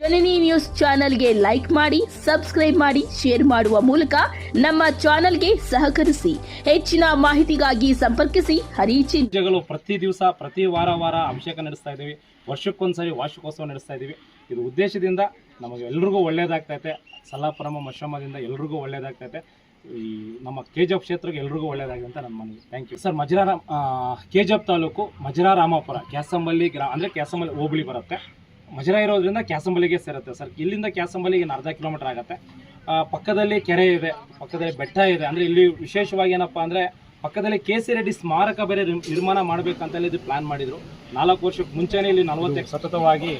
ಜನನಿ news ಚಾನೆಲ್ಗೆ like ಮಾಡಿ, subscribe ಮಾಡಿ, ಶೇರ್ ಮಾಡುವ ಮೂಲಕ ನಮ್ಮ ಚಾನೆಲ್ಗೆ ಸಹಕರಿಸಿ. ಹೆಚ್ಚಿನ ಮಾಹಿತಿಗಾಗಿ ಸಂಪರ್ಕಿಸಿ. ಹರಿಚಿ ಜಗಳು ಪ್ರತಿ ದಿವಸ, ಪ್ರತಿ ವಾರ ವಾರ ಅಭಿಷೇಕ ನಡೆಸ್ತಾ ಇದ್ದೀವಿ. ವರ್ಷಕ್ಕೊಂದ್ಸರಿ ವಾರ್ಷಿಕೋತ್ಸವ ನಡೆಸ್ತಾ ಇದ್ದೀವಿ. ಇದು ಉದ್ದೇಶದಿಂದ ನಮಗೆ ಎಲ್ರಿಗೂ ಒಳ್ಳೇದಾಗ್ತೈತೆ. ಸಲ್ಲಾಪುರಮ ಮಶ್ರಮದಿಂದ ಎಲ್ರಿಗೂ ಒಳ್ಳೇದಾಗ್ತೈತೆ. ಈ ನಮ್ಮ ಕೆಜಪ್ ಕ್ಷೇತ್ರಕ್ಕೆ ಎಲ್ರಿಗೂ ಒಳ್ಳೇದಾಗಿದೆ ಅಂತ ನಮ್ಮ ಮನವಿ. Thank you sir Majara K G F taluk Majara Ramapura Kyasamballi ಗ್ರಾ, ಅಂದರೆ ಕ್ಯಾಸಂಬಲ್ಲಿ ಹೋಬಳಿ ಬರುತ್ತೆ. ಮಜರಾ ಇರೋದ್ರಿಂದ ಕ್ಯಾಸಂಬಲಿಗೆ ಸೇರುತ್ತೆ ಸರ್. ಇಲ್ಲಿಂದ ಕ್ಯಾಸಂಬಲಿಗೆ ಇನ್ನು ಅರ್ಧ ಕಿಲೋಮೀಟರ್ ಆಗುತ್ತೆ. ಪಕ್ಕದಲ್ಲಿ ಕೆರೆ ಇದೆ, ಪಕ್ಕದಲ್ಲಿ ಬೆಟ್ಟ ಇದೆ. ಅಂದರೆ ಇಲ್ಲಿ ವಿಶೇಷವಾಗಿ ಏನಪ್ಪ ಅಂದರೆ ಪಕ್ಕದಲ್ಲಿ ಕೆ ಸಿ ರೆಡ್ಡಿ ಸ್ಮಾರಕ ಬೇರೆ ನಿರ್- ನಿರ್ಮಾಣ ಮಾಡಬೇಕಂತೇಳಿ ಇದು ಪ್ಲಾನ್ ಮಾಡಿದರು. ನಾಲ್ಕು ವರ್ಷಕ್ಕೆ ಮುಂಚೆನೇ ಇಲ್ಲಿ ನಲವತ್ತೈದು ಸತತವಾಗಿ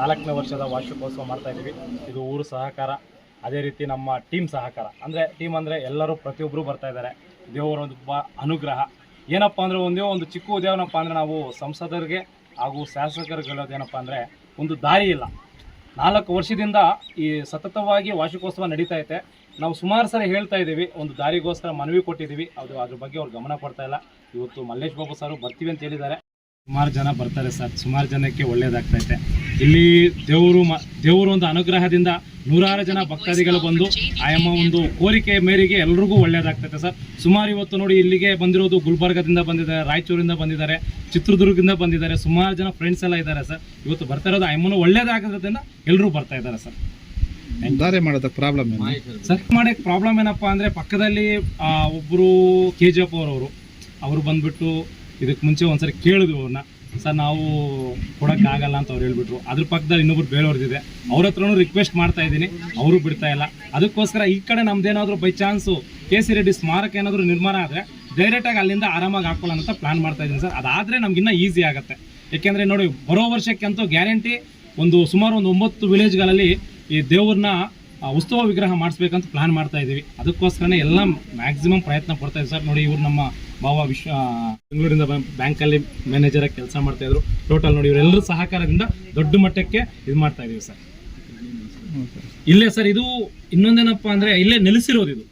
ನಾಲ್ಕನೇ ವರ್ಷದ ವಾರ್ಷಿಕೋತ್ಸವ ಮಾಡ್ತಾ ಇದ್ದೀವಿ. ಇದು ಊರು ಸಹಕಾರ, ಅದೇ ರೀತಿ ನಮ್ಮ ಟೀಮ್ ಸಹಕಾರ. ಅಂದರೆ ಟೀಮ್ ಅಂದರೆ ಎಲ್ಲರೂ ಪ್ರತಿಯೊಬ್ಬರು ಬರ್ತಾ ಇದ್ದಾರೆ. ದೇವರ ಒಂದು ಬ, ಅನುಗ್ರಹ. ಏನಪ್ಪ ಅಂದರೆ ಒಂದೇ ಒಂದು ಚಿಕ್ಕ ಉದ್ಯೋಗನಪ್ಪ ಅಂದರೆ ನಾವು ಸಂಸದರಿಗೆ ಹಾಗೂ ಶಾಸಕರುಗಳೇನಪ್ಪ ಅಂದರೆ ಒಂದು ದಾರಿ ಇಲ್ಲ. ನಾಲ್ಕು ವರ್ಷದಿಂದ ಈ ಸತತವಾಗಿ ವಾರ್ಷಿಕೋತ್ಸವ ನಡೀತಾ ಐತೆ. ನಾವು ಸುಮಾರು ಸಲ ಹೇಳ್ತಾ ಇದ್ದೀವಿ, ಒಂದು ದಾರಿಗೋಸ್ಕರ ಮನವಿ ಕೊಟ್ಟಿದ್ದೀವಿ. ಅದು ಅದ್ರ ಬಗ್ಗೆ ಅವ್ರು ಗಮನ ಕೊಡ್ತಾ ಇಲ್ಲ. ಇವತ್ತು ಮಲ್ಲೇಶ್ ಬಾಬು ಸರ್ ಬರ್ತೀವಿ ಅಂತ ಹೇಳಿದ್ದಾರೆ. ಸುಮಾರು ಜನ ಬರ್ತಾರೆ ಸರ್. ಸುಮಾರು ಜನಕ್ಕೆ ಒಳ್ಳೇದಾಗ್ತೈತೆ ಇಲ್ಲಿ ದೇವರು ಮ ದೇವರು ಒಂದು ಅನುಗ್ರಹದಿಂದ ನೂರಾರು ಜನ ಭಕ್ತಾದಿಗಳು ಬಂದು ಆಯಮ್ಮ ಒಂದು ಕೋರಿಕೆ ಮೇರೆಗೆ ಎಲ್ರಿಗೂ ಒಳ್ಳೇದಾಗ್ತೈತೆ ಸರ್. ಸುಮಾರು ಇವತ್ತು ನೋಡಿ ಇಲ್ಲಿಗೆ ಬಂದಿರೋದು ಗುಲ್ಬರ್ಗದಿಂದ ಬಂದಿದ್ದಾರೆ ರಾಯಚೂರಿಂದ ಬಂದಿದ್ದಾರೆ ಚಿತ್ರದುರ್ಗದಿಂದ ಬಂದಿದ್ದಾರೆ ಸುಮಾರು ಜನ ಫ್ರೆಂಡ್ಸ್ ಎಲ್ಲ ಇದ್ದಾರೆ ಸರ್. ಇವತ್ತು ಬರ್ತಾ ಇರೋದು ಆಯಮ್ಮನು ಒಳ್ಳೇದಾಗೋದ್ರಿಂದ ಎಲ್ಲರೂ ಬರ್ತಾ ಇದ್ದಾರೆ ಸರ್. ದಾರಿ ಮಾಡೋದಕ್ಕೆ ಪ್ರಾಬ್ಲಮ್ ಏನು? ಸರ್ ಮಾಡಕ್ಕೆ ಪ್ರಾಬ್ಲಮ್ ಏನಪ್ಪಾ ಅಂದ್ರೆ ಪಕ್ಕದಲ್ಲಿ ಒಬ್ಬರು ಒಬ್ರು ಕೆ ಜಿ ಎಫ್ ಅವರವರು ಅವರು ಬಂದ್ಬಿಟ್ಟು ಇದಕ್ಕೆ ಮುಂಚೆ ಒಂದ್ಸರಿ ಕೇಳಿದ್ರು ಅವ್ರನ್ನ. ಸರ್ ನಾವು ಕೊಡೋಕ್ಕಾಗಲ್ಲ ಅಂತ ಅವ್ರು ಹೇಳ್ಬಿಟ್ರು. ಅದ್ರ ಪಕ್ಕದಲ್ಲಿ ಇನ್ನೊಬ್ರು ಬೇಳೋರ್ದಿದೆ ಅವ್ರ ಹತ್ರನೂ ರಿಕ್ವೆಸ್ಟ್ ಮಾಡ್ತಾ ಇದ್ದೀನಿ. ಅವರು ಬಿಡ್ತಾ ಇಲ್ಲ. ಅದಕ್ಕೋಸ್ಕರ ಈ ಕಡೆ ನಮ್ದೇನಾದ್ರು by chance K C Reddy ಸ್ಮಾರಕ ಏನಾದರೂ ನಿರ್ಮಾಣ ಆದರೆ ಡೈರೆಕ್ಟಾಗಿ ಅಲ್ಲಿಂದ ಆರಾಮಾಗಿ ಹಾಕೊಳ್ಳೋಣ ಅಂತ ಪ್ಲಾನ್ ಮಾಡ್ತಾ ಇದ್ದೀನಿ ಸರ್. ಅದಾದರೆ ನಮ್ಗಿನ್ನ ಈಸಿ ಆಗುತ್ತೆ. ಯಾಕೆಂದರೆ ನೋಡಿ, ಬರೋ ವರ್ಷಕ್ಕಂತೂ ಗ್ಯಾರಂಟಿ ಒಂದು ಸುಮಾರು ಒಂದು ಒಂಬತ್ತು ವಿಲೇಜ್ಗಳಲ್ಲಿ ಈ ದೇವ್ರನ್ನ ಉತ್ಸವ ವಿಗ್ರಹ ಮಾಡಿಸ್ಬೇಕಂತ ಪ್ಲಾನ್ ಮಾಡ್ತಾ ಇದ್ದೀವಿ ಅದಕ್ಕೋಸ್ಕರನೇ ಎಲ್ಲ ಮ್ಯಾಕ್ಸಿಮಮ್ ಪ್ರಯತ್ನ ಪಡ್ತಾ ಇದ್ದೀವಿ ಸರ್. ನೋಡಿ ಇವರು ನಮ್ಮ ಭಾವ ವಿಶ್ವ ಆ, ಬೆಂಗಳೂರಿಂದ ಬ್ಯಾಂಕಲ್ಲಿ ಮ್ಯಾನೇಜರ್ ಆಗಿ ಕೆಲಸ ಮಾಡ್ತಾ ಇದ್ರು. ಟೋಟಲ್ ನೋಡಿ ಇವರೆಲ್ಲರ ಸಹಕಾರದಿಂದ ದೊಡ್ಡ ಮಟ್ಟಕ್ಕೆ ಇದು ಮಾಡ್ತಾ ಇದೀವಿ ಸರ್. ಇಲ್ಲೇ ಸರ್ ಇದು ಇನ್ನೊಂದೇನಪ್ಪ ಅಂದ್ರೆ ಇಲ್ಲೇ ನೆಲೆಸಿರೋದು ಇದು.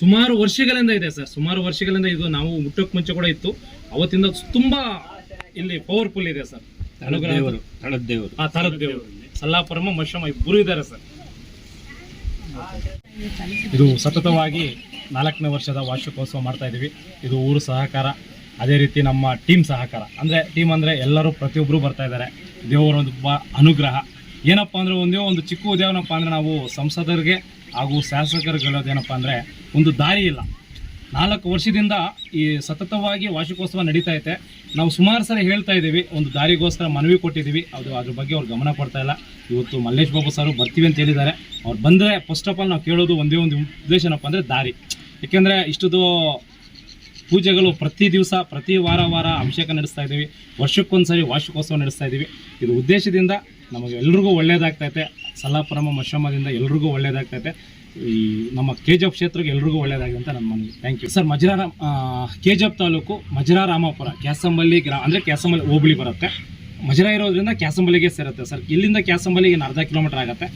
ಸುಮಾರು ವರ್ಷಗಳಿಂದ ಇದೆ ಸರ್. ಸುಮಾರು ವರ್ಷಗಳಿಂದ ಇದು ನಾವು ಮುಟ್ಟೋಕ್ ಮುಂಚೆ ಕೂಡ ಇತ್ತು. ಅವತ್ತಿಂದ ತುಂಬಾ ಇಲ್ಲಿ ಪವರ್ಫುಲ್ ಇದೆ ಸರ್. ಅನುಗ್ರಹ ತಳದ್ದೇವರು ಆ ತರದ ದೇವರು. ಸಲ್ಲಾಪುರಮ ಮಶ್ರಮ ಇಬ್ಬರು ಇದ್ದಾರೆ ಸರ್. ಇದು ಸತತವಾಗಿ ನಾಲ್ಕನೇ ವರ್ಷದ ವಾರ್ಷಿಕೋತ್ಸವ ಮಾಡ್ತಾ ಇದ್ದೀವಿ. ಇದು ಊರು ಸಹಕಾರ, ಅದೇ ರೀತಿ ನಮ್ಮ ಟೀಮ್ ಸಹಕಾರ. ಅಂದರೆ ಟೀಮ್ ಅಂದರೆ ಎಲ್ಲರೂ ಪ್ರತಿಯೊಬ್ಬರು ಬರ್ತಾ ಇದ್ದಾರೆ. ದೇವರ ಒಂದು ಬ ಅನುಗ್ರಹ. ಏನಪ್ಪ ಅಂದರೆ ಒಂದೇ ಒಂದು ಚಿಕ್ಕ ಉದ್ಯೋಗನಪ್ಪ ಅಂದರೆ ನಾವು ಸಂಸದರಿಗೆ ಹಾಗೂ ಶಾಸಕರಿಗೆ ಹೇಳೋದೇನಪ್ಪ ಅಂದರೆ ಒಂದು ದಾರಿ ಇಲ್ಲ. ನಾಲ್ಕು ವರ್ಷದಿಂದ ಈ ಸತತವಾಗಿ ವಾರ್ಷಿಕೋತ್ಸವ ನಡೀತಾ ಐತೆ. ನಾವು ಸುಮಾರು ಸರಿ ಹೇಳ್ತಾ ಇದ್ದೀವಿ, ಒಂದು ದಾರಿಗೋಸ್ಕರ ಮನವಿ ಕೊಟ್ಟಿದ್ದೀವಿ. ಅದು ಅದ್ರ ಬಗ್ಗೆ ಅವ್ರು ಗಮನ ಕೊಡ್ತಾ ಇಲ್ಲ. ಇವತ್ತು ಮಲ್ಲೇಶ್ ಬಾಬು ಸರ್ ಬರ್ತೀವಿ ಅಂತ ಹೇಳಿದ್ದಾರೆ. ಅವ್ರು ಬಂದರೆ ಫಸ್ಟ್ ಆಫ್ ಆಲ್ ನಾವು ಕೇಳೋದು ಒಂದೇ ಒಂದು ಉದ್ದೇಶ ಏನಪ್ಪ ಅಂದರೆ ದಾರಿ. ಏಕೆಂದರೆ ಇಷ್ಟದು ಪೂಜೆಗಳು ಪ್ರತಿ ದಿವಸ, ಪ್ರತಿ ವಾರ ವಾರ ಅಭಿಷೇಕ ನಡೆಸ್ತಾ ಇದ್ದೀವಿ. ವರ್ಷಕ್ಕೊಂದ್ಸರಿ ವಾರ್ಷಿಕೋತ್ಸವ ನಡೆಸ್ತಾ ಇದ್ದೀವಿ. ಇದು ಉದ್ದೇಶದಿಂದ ನಮಗೆ ಎಲ್ರಿಗೂ ಒಳ್ಳೆಯದಾಗ್ತೈತೆ ಸಲ್ಲಾಪುರಮ ಮಶ್ರಮದಿಂದ ಎಲ್ರಿಗೂ ಒಳ್ಳೇದಾಗ್ತೈತೆ ಈ ನಮ್ಮ ಕೆ ಜಿ ಎಫ್ ಕ್ಷೇತ್ರಕ್ಕೆ ಎಲ್ರಿಗೂ ಒಳ್ಳೇದಾಗಿದೆ ಅಂತ ನನ್ನ ಮನವಿ. Thank you sir Majara K G F taluk Majararamapura Kyasamballi ಗ್ರಾ, ಅಂದರೆ ಕ್ಯಾಸಂಬಲ್ಲಿ ಹೋಬಳಿ ಬರುತ್ತೆ. ಮಜರಾ ಇರೋದ್ರಿಂದ ಕ್ಯಾಸಂಬಲ್ಲಿಗೆ ಸೇರುತ್ತೆ. ಸರ್ ಇಲ್ಲಿಂದ ಕ್ಯಾಸಂಬಲ್ಲಿಗೆ ಅರ್ಧ ಕಿಲೋಮೀಟರ್ ಆಗುತ್ತೆ.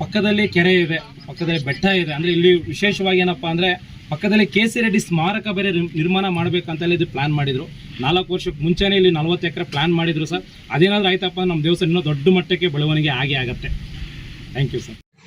ಪಕ್ಕದಲ್ಲಿ ಕೆರೆ ಇದೆ, ಪಕ್ಕದಲ್ಲಿ ಬೆಟ್ಟ ಇದೆ, ಅಂದರೆ ಇಲ್ಲಿ ವಿಶೇಷವಾಗಿ ಏನಪ್ಪ ಅಂದರೆ ಪಕ್ಕದಲ್ಲಿ ಕೆ ಸಿ ರೆಡ್ಡಿ ಸ್ಮಾರಕ ಬೇರೆ ನಿರ್ಮಾಣ ಮಾಡಬೇಕಂತೇಳಿ ಇದು ಪ್ಲ್ಯಾನ್ ಮಾಡಿದರು. ನಾಲ್ಕು ವರ್ಷಕ್ಕೆ ಮುಂಚೆನೇ ಇಲ್ಲಿ ನಲ್ವತ್ತು ಎಕರೆ ಪ್ಲ್ಯಾನ್ ಮಾಡಿದರು ಸರ್ ಅದೇನಾದರೂ ಆಯ್ತಪ್ಪ ನಮ್ಮ ದೇವಸ್ಥಾನ ಇನ್ನೂ ದೊಡ್ಡ ಮಟ್ಟಕ್ಕೆ ಬೆಳವಣಿಗೆ ಆಗೇ ಆಗುತ್ತೆ. Thank you sir